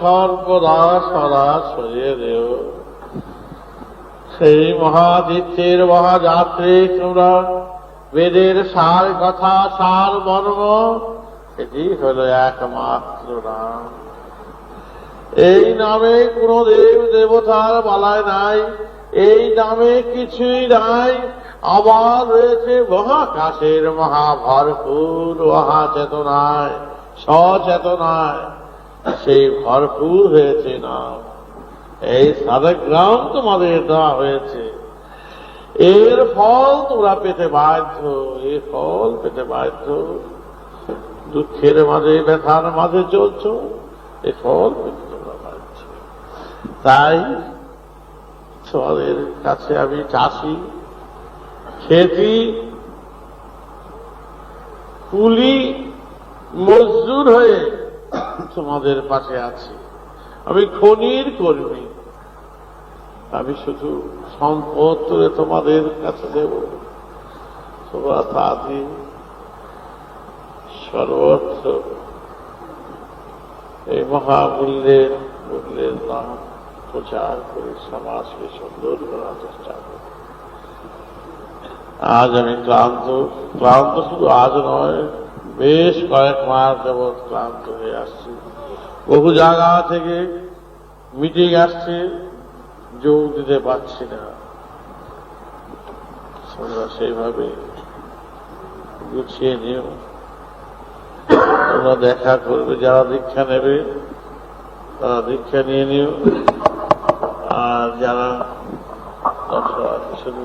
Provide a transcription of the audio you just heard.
সর্বদা সদা সরিয়ে দেও সেই মহাদিত্যের মহাযাত্রী তোমরা বেদের সার কথা, সার মর্ম, এটি হলো একমাত্র নাম। এই নামে কোন দেব দেবতার বালায় নাই, এই নামে কিছুই নাই। আবার রয়েছে মহাকাশের মহাভরপুর মহাচেতনায়, সচেতনায়। সেই ভরপুর হয়েছে না। এই সাধগ্রাম তোমাদের দেওয়া হয়েছে। এর ফল তোমরা পেতে বাধ্য এই ফল পেতে বাধ্য। দুঃখের মাঝে, ব্যথার মাঝে চলছ, এ ফল পেতে তোমরা বাধ্য। তাই তোমাদের কাছে আমি চাষি, খেতি, কুলি, মজদুর হয়ে তোমাদের পাশে আছি। আমি খনির কর্মী। আমি শুধু সম্পদ তুলে তোমাদের কাছে দেব। তোমরা তা দিয়ে সর্বত্র। এই মহামূল্যের মূল্যের নাম প্রচার করে সমাজকে সুন্দর করার চেষ্টা করি। আজ আমি ক্লান্ত। ক্লান্ত শুধু আজ নয় বেশ কয়েক মাস যাবৎ ক্লান্ত হয়ে আসছি। বহু জায়গা থেকে মিটিং আসছে, যোগ দিতে পারছি না। তোমরা সেইভাবে গুছিয়ে নিও। তোমরা দেখা করবে, যারা দীক্ষা নেবে, তারা দীক্ষা নিয়ে নিও। আর যারা শুধু